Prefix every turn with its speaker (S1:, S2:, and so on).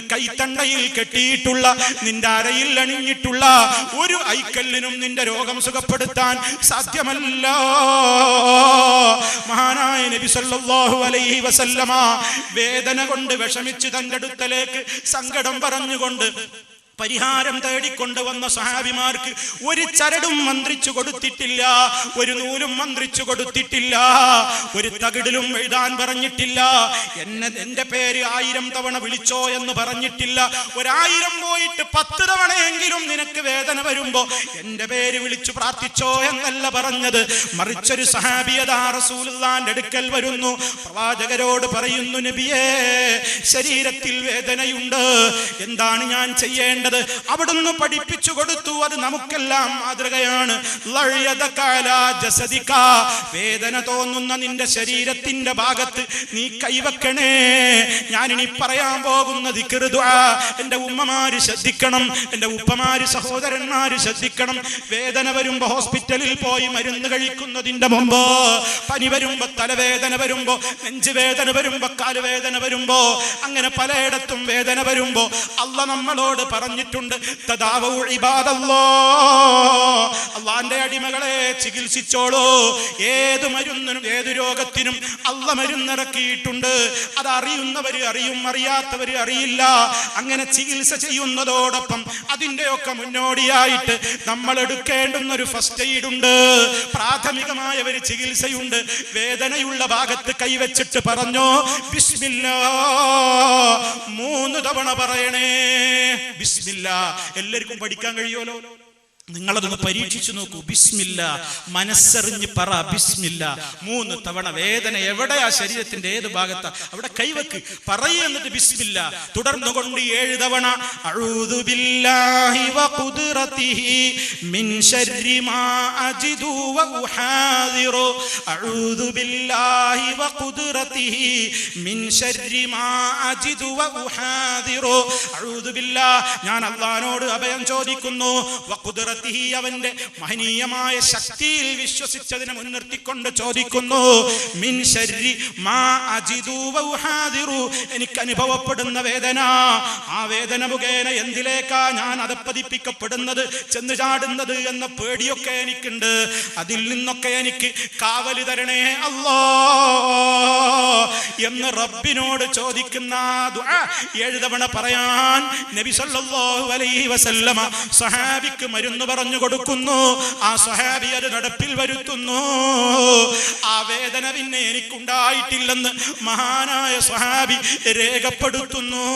S1: നിന്റെ കൈത്തണ്ടയിൽ കെട്ടിയിട്ടുള്ള നിന്റെ അരയിൽ അണിഞ്ഞിട്ടുള്ള ഒരു ഐക്കല്ലിനും നിന്റെ രോഗം സുഖപ്പെടുത്താൻ സാധ്യമല്ല. മഹാനായ നബി സല്ലല്ലാഹു അലൈഹി വസല്ലമ വേദന കൊണ്ട് വിഷമിച്ച് തന്റെ അടുത്തലേക്ക് സങ്കടം പറഞ്ഞുകൊണ്ട് പരിഹാരം തേടിക്കൊണ്ടുവന്ന സഹാബിമാർക്ക് ഒരു ചരടും മന്ത്രിച്ചു കൊടുത്തിട്ടില്ല ഒരു നൂലും മന്ത്രിച്ചു കൊടുത്തിട്ടില്ല ഒരു തകിടിലും എഴുതാൻ പറഞ്ഞിട്ടില്ല. എന്നെ എന്റെ പേര് ആയിരം തവണ വിളിച്ചോ എന്ന് പറഞ്ഞിട്ടില്ല. ഒരായിരം പോയിട്ട് പത്ത് തവണയെങ്കിലും നിനക്ക് വേദന വരുമ്പോ എന്റെ പേര് വിളിച്ചു പ്രാർത്ഥിച്ചോ എന്നല്ല പറഞ്ഞത്. മറിച്ചൊരു സഹാബിയതാ റസൂലുള്ളാന്റെ അടുക്കൽ വരുന്നു. പ്രവാചകരോട് പറയുന്നു നബിയേ ശരീരത്തിൽ വേദനയുണ്ട്. എന്താണ് ഞാൻ ചെയ്യേണ്ടത്? അവിടുന്ന് പഠിപ്പിച്ചു കൊടുത്തു. അത് നമുക്കെല്ലാം മാതൃകയാണ്. വേദന തോന്നുന്ന നിന്റെ ശരീരത്തിന്റെ ഭാഗത്ത് നീ കൈവക്കണേ. ഞാനിനി പറയാൻ പോകുന്ന എന്റെ ഉമ്മമാര് ശ്രദ്ധിക്കണം. എന്റെ ഉപ്പമാര് സഹോദരന്മാര് ശ്രദ്ധിക്കണം. വേദന വരുമ്പോ ഹോസ്പിറ്റലിൽ പോയി മരുന്ന് കഴിക്കുന്നതിന്റെ മുമ്പ് പനി വരുമ്പോ തലവേദന വരുമ്പോ നെഞ്ചുവേദന വരുമ്പോ കാലുവേദന വരുമ്പോ അങ്ങനെ പലയിടത്തും വേദന വരുമ്പോ അല്ല നമ്മളോട് പറഞ്ഞിട്ടുണ്ട്. തദാവു ഇബാദല്ലോ. അള്ളാന്റെ അടിമകളെ ചികിത്സിച്ചോളൂ. ഏത് മരുന്നിനും ഏത് രോഗത്തിനും അല്ല മരുന്നിറക്കിയിട്ടുണ്ട്. അത് അറിയുന്നവര് അറിയും അറിയാത്തവര് അറിയില്ല. അങ്ങനെ ചികിത്സ ചെയ്യുന്നതോടൊപ്പം അതിന്റെയൊക്കെ മുന്നോടിയായിട്ട് നമ്മൾ എടുക്കേണ്ടുന്ന ഒരു ഫസ്റ്റ് എയ്ഡ് ഉണ്ട്. പ്രാഥമികമായ ഒരു ചികിത്സയുണ്ട്. വേദനയുള്ള ഭാഗത്ത് കൈവച്ചിട്ട് പറഞ്ഞോ ബിസ്മില്ല മൂന്ന് തവണ പറയണേ ബിസ്മില്ല. എല്ലാവർക്കും പഠിക്കാൻ കഴിയുമല്ലോ? നിങ്ങളതൊന്ന് പരീക്ഷിച്ചു നോക്കൂ. ബിസ്മില്ല. മനസ്സറിഞ്ഞ് പറ ബിസ്മില്ല. മൂന്ന് തവണ വേദന എവിടെയാ? ശരീരത്തിന്റെ ഏത് ഭാഗത്താ? അവിടെ കൈവക്ക്. പറയൂ എന്നിട്ട് ബിസ്മില്ല. തുടർന്നു കൊണ്ട് ഏഴ് തവണ ഞാൻ അല്ലാഹുവോട് അഭയം ചോദിക്കുന്നു വഖുദ്റതിഹി അവന്റെ മഹനീയമായ ശക്തിയിൽ വിശ്വസിച്ചതിനെ മുൻനിർത്തിക്കൊണ്ട് ചോദിക്കുന്നു മിൻ മാ അജിദു എനിക്ക് അനുഭവപ്പെടുന്ന വേദന. ആ വേദന മുഖേന എന്തിലേക്കാ ഞാൻ അതപ്പതിപ്പിക്കപ്പെടുന്നത് ചെന്ന് ചാടുന്നത് എന്ന പേടിയൊക്കെ എനിക്കുണ്ട്. അതിൽ നിന്നൊക്കെ എനിക്ക് കാവൽ തരണേ അല്ലോ എന്ന് റബ്ബിനോട് ചോദിക്കുന്ന ആ ദുആ ഏഴ് തവണ പറയാൻ നബി സല്ലല്ലാഹു അലൈഹി വസല്ലമ സഹാബിക്ക് മരുന്ന് പറഞ്ഞു കൊടുക്കുന്നു ആ സഹാബി അത് നടപ്പിൽ വരുത്തുന്നു. ആ വേദന പിന്നെ എനിക്കുണ്ടായിട്ടില്ലെന്ന് മഹാനായ സഹാബി രേഖപ്പെടുത്തുന്നു.